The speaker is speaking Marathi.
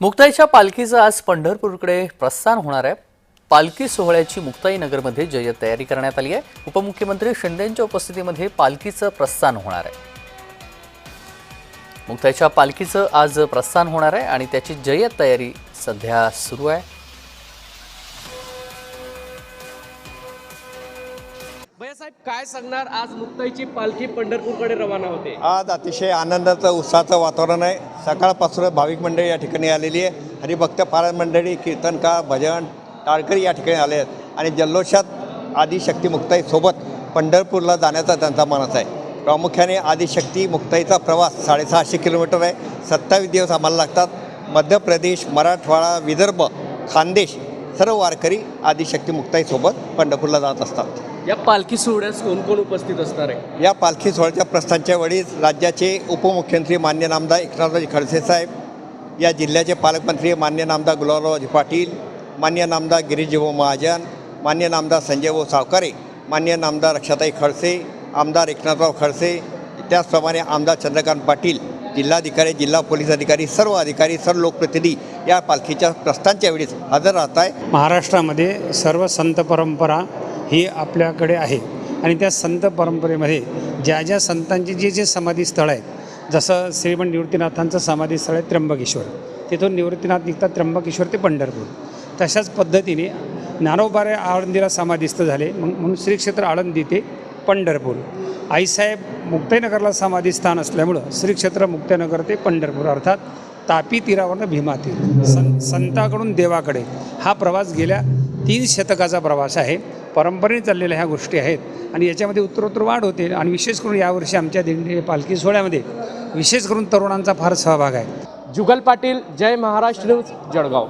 मुक्ताईच्या पालखीचं आज पंढरपूरकडे प्रस्थान होणार आहे. पालखी सोहळ्याची मुक्ताई नगरमध्ये जय्यत तयारी करण्यात आली आहे. उपमुख्यमंत्री शिंदेंच्या उपस्थितीमध्ये पालखीचं प्रस्थान होणार आहे. मुक्ताईच्या पालखीचं आज प्रस्थान होणार आहे आणि त्याची जय्यत तयारी सध्या सुरू आहे. काय सांगणार आज मुक्ताईची पालखी पंढरपूरकडे रवाना होते? आज अतिशय आनंदाचं उत्साहाचं वातावरण आहे. सकाळपासून भाविक मंडळी या ठिकाणी आलेली आहे. हरिभक्त पारायण मंडळी कीर्तनकार भजन टाळकरी या ठिकाणी आले आहेत. आणि जल्लोषात आदिशक्ती मुक्ताई सोबत पंढरपूरला जाण्याचा त्यांचा मानस आहे. प्रामुख्याने आदिशक्ती मुक्ताईचा प्रवास साडेसहाशे किलोमीटर आहे. सत्तावीस दिवस आम्हाला लागतात. मध्य प्रदेश मराठवाडा विदर्भ खानदेश सर्व वारकरी आदिशक्ती मुक्ताईसोबत पंढरपूरला जात असतात. या पालखी सोहळ्यास कोण कोण उपस्थित असणार आहे? या पालखी सोहळ्याच्या प्रस्थानच्या वेळी राज्याचे उपमुख्यमंत्री मान्य नामदार एकनाथरावजी खडसे साहेब या जिल्ह्याचे पालकमंत्री मान्य नामदार गुलाबरावजी पाटील मान्य नामदार गिरीजीभाऊ महाजन मान्य नामदार संजयभाऊ सावकारे मान्य नामदार रक्षाताई खडसे आमदार एकनाथराव खडसे त्याचप्रमाणे आमदार चंद्रकांत पाटील जिल्हाधिकारी जिल्हा पोलीस अधिकारी सर्व अधिकारी सर्व लोकप्रतिनिधी या पालखीच्या प्रस्थानच्या वेळीस हजर राहत आहे महाराष्ट्रामध्ये सर्व संत परंपरा हे आपल्याकडे आहे. आणि त्या संत परंपरेमध्ये ज्या ज्या संतांचे जे जे समाधीस्थळ आहेत जसं श्रीमंत निवृत्तीनाथांचं समाधीस्थळ आहे त्र्यंबकेश्वर. तिथून निवृत्तीनाथ निघतात त्र्यंबकेश्वर ते पंढरपूर. तशाच पद्धतीने नानोबारे आळंदीला समाधीस्थ झाले मग म्हणून श्री क्षेत्र आळंदी ते पंढरपूर. आईसाहेब मुक्ताईनगरला समाधीस्थान असल्यामुळं श्री क्षेत्र मुक्ताईनगर ते पंढरपूर अर्थात तापी तीरावरनं भीमा तीर. सं संताकडून देवाकडे हा प्रवास गेल्या तीन शतकाचा प्रवास आहे. परंपरेने चाललेल्या ह्या गोष्टी आहेत आणि याच्यामध्ये उत्तरोत्तर वाढ होते आणि विशेष करून यावर्षी आमच्या दिंडी पालखी सोहळ्यामध्ये विशेष करून तरुणांचा फार सहभाग आहे. जुगल पाटील जय महाराष्ट्र न्यूज जळगाव.